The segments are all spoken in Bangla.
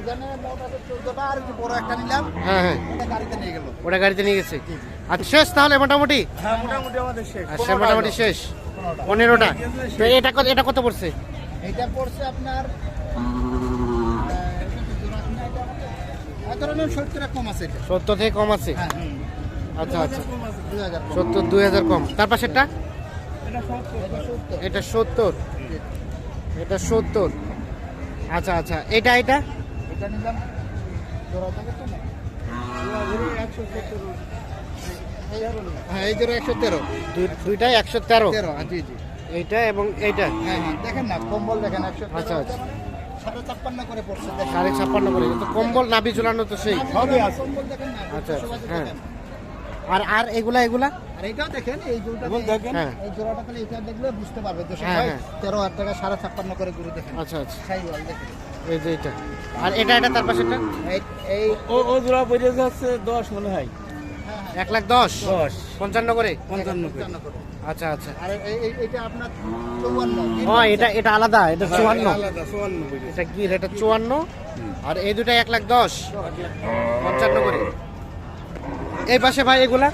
এইখানে মোট আছে চোদ্দটা আর একটু বড় একটা নিলাম। হ্যাঁ হ্যাঁ। গাড়িতে নিয়ে গেল। ওটা গাড়িতে নিয়ে গেছে? আচ্ছা শেষ তাহলে মোটামুটি? হ্যাঁ মোটামুটি আমাদের শেষ। আচ্ছা মোটামুটি শেষ। তো এটা কত এটা কত পড়ছে? এটা পড়ছে আপনার সত্তর কম আছে সত্তর থেকে কম আছে? হ্যাঁ আচ্ছা আচ্ছা। সত্তর দুই হাজার কম। তার পাশেরটা? এটা সত্তর। এটা সত্তর। আচ্ছা আচ্ছা। এটা এটা? জোড়া থাকে তো না? হ্যাঁ এই জোড়া একশো তেরো। দুই- দুইটাই একশো তেরো? তেরো হ্যাঁ, জি জি। এইটা এবং এইটা? হ্যাঁ হ্যাঁ দেখেন না কম্বল দেখেন একশো আচ্ছা, আচ্ছা। সাড়ে ছাপ্পান্ন করে পড়ছে সাড়ে ছাপ্পান্ন করে কম্বল নাভি ঝুলানো তো সেই? সবই আছে না আচ্ছা, হ্যাঁ। আর আর এগুলা এগুলা? আর এইটাও দেখেন এই দেখেন হ্যাঁ। এই জোড়াটা খালি এটা দেখলে বুঝতে পারবে। তো হ্যাঁ, হ্যাঁ। তেরো হাজার টাকা সাড়ে ছাপ্পান্ন করে ঘুরে দেখেন। আচ্ছা আচ্ছা। সাইওয়াল দেখেন। এই যে এটা। আর এটা এটা তার পাশেরটা? এই এই ও ও জোড়া যাচ্ছে দশ মনে হয়। হ্যাঁ হ্যাঁ এক লাখ দশ? দশ। পঞ্চান্ন করে? পঞ্চান্ন করে। আচ্ছা আচ্ছা। আর এই- এই- আপনার চৌয়ান্ন। এটা এটা আলাদা এটা চুয়ান্ন। আলাদা চুয়ান্ন এটা কি এটা চুয়ান্ন। আর এই দুটা এক লাখ দশ? পঞ্চান্ন করে। এই পাশে ভাই এগুলা?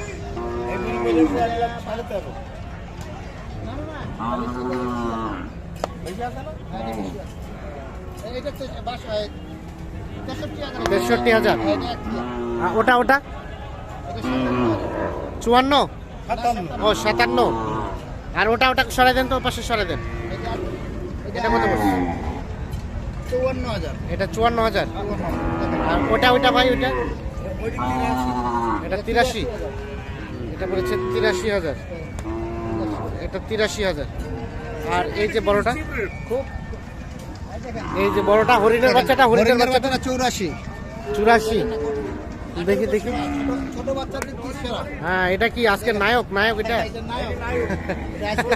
তেষট্টি হাজার। ওটা ওটা। চুয়ান্ন? ও, সাতান্ন। আর ওটা ওটা সরাই দেন তো পাশে সরাই দেন। এটা চৌয়ান্ন হাজার। আর ওটা ওটা ভাই, ওটা? এটা তিরাশি। এটা পড়েছে তিরাশি হাজার। এটা তিরাশি হাজার। আর এই যে বড়টা খুব এই যে বড়টা হরিণের বাচ্চাটা হরিণের বাচ্চাটা চৌরাশি। চুরাশি। দেখি দেখি। ছোট- বাচ্চাদের কি সেরা হ্যাঁ এটা কি আজকের নায়ক? নায়ক এটা? এটা নায়ক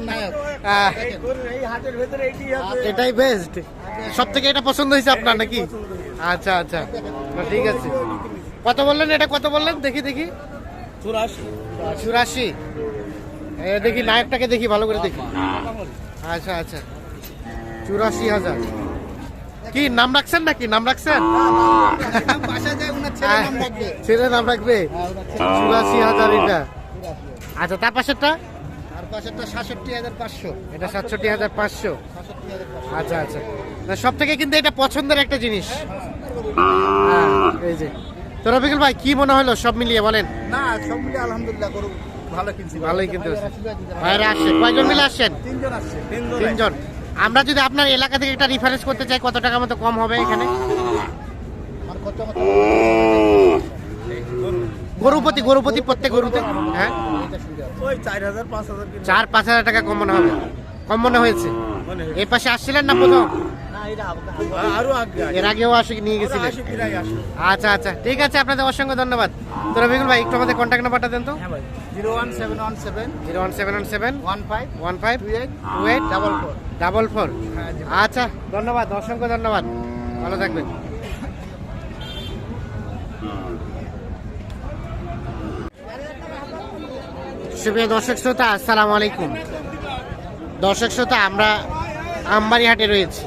নায়ক। এই গরুর ভেতরে এইটি আছে এটাই বেস্ট সব থেকে এটা পছন্দ হয়েছে আপনার নাকি? আচ্ছা আচ্ছা। ঠিক আছে। কত বললেন এটা? কত বললেন? দেখি দেখি। চুরাশি। চুরাশি। দেখি নায়কটাকে দেখি ভালো করে দেখি। আচ্ছা আচ্ছা। চুরাশি হাজার। কি নাম রাখছেন নাকি? নাম রাখছেন? ছেলে নাম রাখবে। চুরাশি হাজার এটা। আচ্ছা তার পাশেরটা? আচ্ছা আচ্ছা। সব থেকে কিন্তু এটা পছন্দের একটা জিনিস। হ্যাঁ, এই যে। তো রফিকুল ভাই কি মনে হলো? সব মিলিয়ে বলেন। না সব মিলে আলহামদুলিল্লাহ করুন ভালো কিনছি। ভালোই কিনতে ভাইরা আসছেন কয়জন মিলে আসছেন? তিনজন আসছে তিনজন। আমরা যদি আপনার এলাকা থেকে একটা রিফারেন্স করতে চাই কত টাকা মতো কম হবে এখানে? গরুপতি গরুপতি প্রত্যেক গরুতে? হ্যাঁ? চার পাঁচ হাজার টাকা কম মনে হবে। কম মনে হয়েছে। এই পাশে আসছিলেন না প্রথম? এর আগেও আসে নিয়ে গেছিলেন আচ্ছা আচ্ছা। ঠিক আছে আপনাদের অসংখ্য ধন্যবাদ। তো রবিকুল ভাই একটু আমাদের কন্ট্যাক্ট নাম্বারটা দেন তো। Zero one seven one seven zero one seven one seven one five one five two eight two eight double four. Double four. হ্যাঁ আচ্ছা ধন্যবাদ অসংখ্য ধন্যবাদ। ভালো থাকবেন। সুপ্রিয় দর্শক শ্রোতা আসসালামু আলাইকুম। দর্শক শ্রোতা আমরা আমবাড়ি হাটে রয়েছি।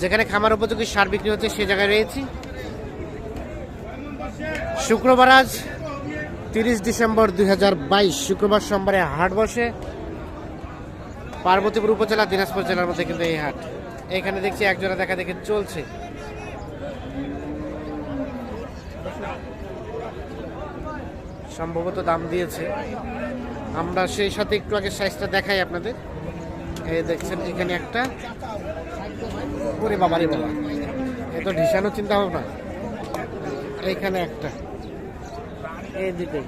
যেখানে খামার উপযোগী সার বিক্রি হচ্ছে, সে জায়গায় রয়েছি। শুক্রবার আজ তিরিশ ডিসেম্বর দু হাজার বাইশ, শুক্রবার সোমবারে হাট বসে। পার্বতীপুর উপজেলা, দিনাজপুর জেলার মধ্যে কিন্তু এই হাট। এখানে দেখছি একজোড়া দেখা দেখে চলছে। সম্ভবত দাম দিয়েছে। আমরা সেই সাথে একটু আগে সাইজটা দেখাই আপনাদের। এই দেখছেন, এখানে একটা। ওরে বাবা রে বাবা এ তো ঢিসানো চিন্তা ভাবনা এইখানে একটা। এই দিকেই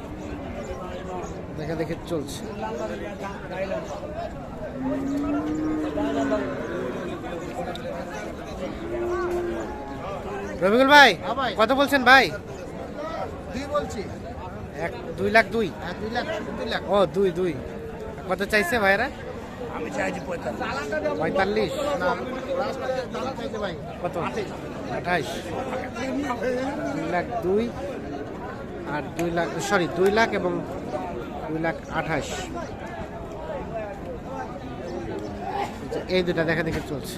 দেখা দেখে চলছে। রবিকুল ভাই হ্যাঁ কত বলছেন ভাই? দুই বলছি। এক দুই লাখ দুই? হ্যাঁ দুই লাখ দুই লাখ। ও দুই দুই। কত চাইছে ভাইরা আমি চাইছি পঁয়তাল্লিশ। পঁয়তাল্লিশ? ভাই কত? আঠাইশ। লাখ দুই আর দুই লাখ, সরি, দুই লাখ এবং দুই লাখ আঠাশ এই দুটা দেখা দেখে চলছে।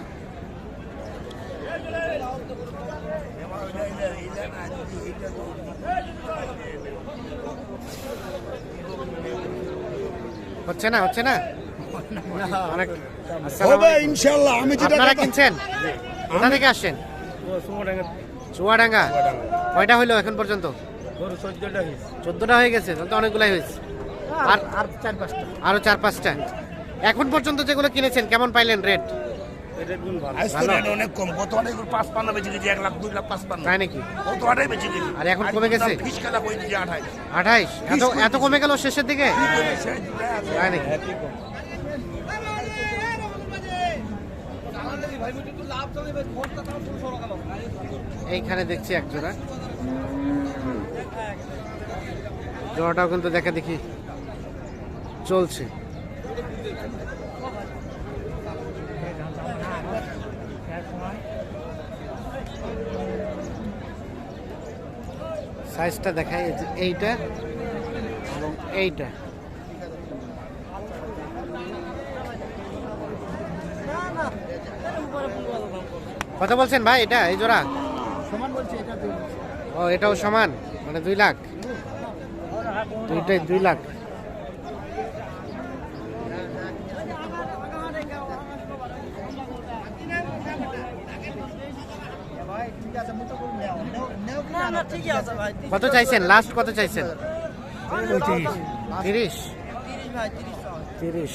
হচ্ছে না হচ্ছে না? হবে আসসালামু আমি যেটা আপনারা কিনছেন? কোথা থেকে আসছেন? চুয়াডাঙ্গা। কয়টা এখন পর্যন্ত? চোদ্দটা হয়ে গেছে তাহলে তো অনেকগুলাই হয়েছে আর আর চার পাঁচটা। আরও চার পাঁচটা। এখন পর্যন্ত যেগুলো কিনেছেন কেমন পাইলেন রেট? কম। গেছি আর এখন কমে আঠাইশ। এত এত কমে গেল শেষের দিকে? তাই নাকি? এইখানে দেখছি এক জোড়া। জোড়াটাও কিন্তু দেখা দেখি চলছে। সাইজটা দেখাই এই যে এইটা এবং এইটা। কত বলছেন ভাই এটা এই জোড়া? সমান বলছে এটা দুই ও এটাও সমান? মানে দুই লাখ? দুইটাই দুই লাখ। কত চাইছেন? লাস্ট কত চাইছেন? তিরিশ। ভাই 30 তিরিশ।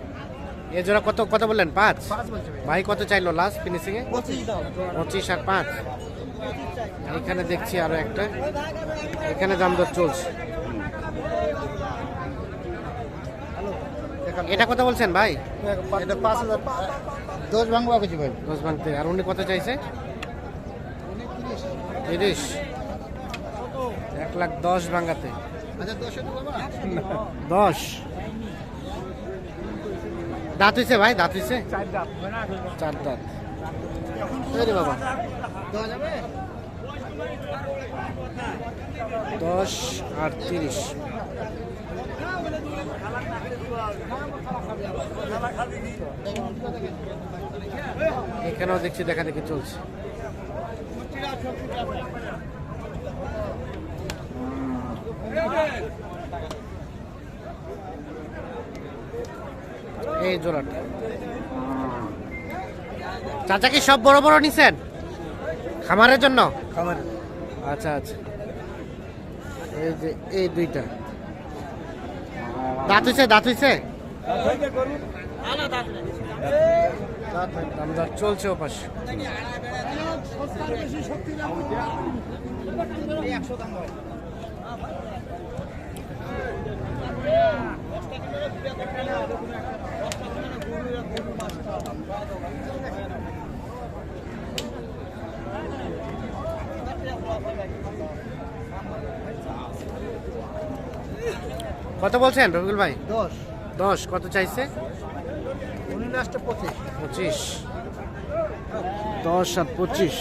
এ জোড়া কত কত বললেন? পাঁচ? পাঁচ ভাই। কত চাইলো লাস্ট ফিনিশিং এ? পঁচিশ আর পাঁচ। এখানে দেখছি আরও একটা। এখানে দাম দর চলছে। এটা কত বলছেন ভাই? এটা 5000 দশ ভাঙবা কিছু ভাই। দশ ভাঙতে। আর উনি কত চাইছে? তিরিশ। এক লাখ দশ ভাঙাতে। আচ্ছা 10 এ দেবো না? দশ। দাঁত হইছে ভাই দাঁত হইছে? চার দাঁত। রে বাবা। দশ আর তিরিশ। এখানেও দেখছি দেখা দেখি চলছে। এই জোড়াটা। চাচা কি সব বড় বড় নিছেন? খামারের জন্য? খাবার আচ্ছা আচ্ছা। এই যে এই দুইটা। দাঁত হইছে দাঁত হইছে? চলছে ও পাশে। কত বলছেন রবিকুল ভাই? 10 দশ কত চাইছে? উনি লাস্টে 25 পঁচিশ। দশ আর পঁচিশ।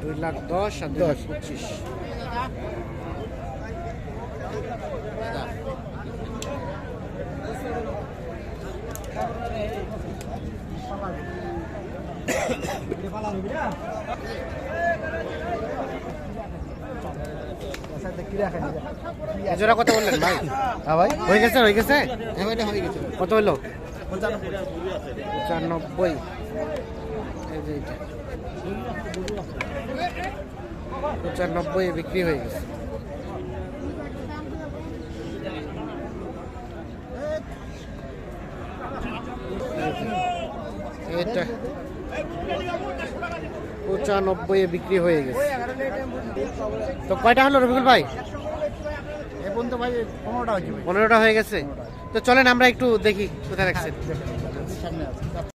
দুই লাখ দশ আর দশ। পঁচিশ। এজোড়া কত বললেন ভাই? হ্যাঁ ভাই। হয়ে গেছে হয়ে গেছে? হ্যাঁ ভাইটা হয়ে গেছে। কত হলো? 95 পঁচানব্বই পঁচানব্বই বিক্রি হয়ে গেছে। এটা পঁচানব্বই বিক্রি হয়ে গেছে। তো কয়টা হলো রফিকুল ভাই? এখন তো ভাই 15টা হয়েছে ভাই। পনেরোটা হয়ে গেছে। তো চলেন আমরা একটু দেখি কোথায় রাখছেন। আছে।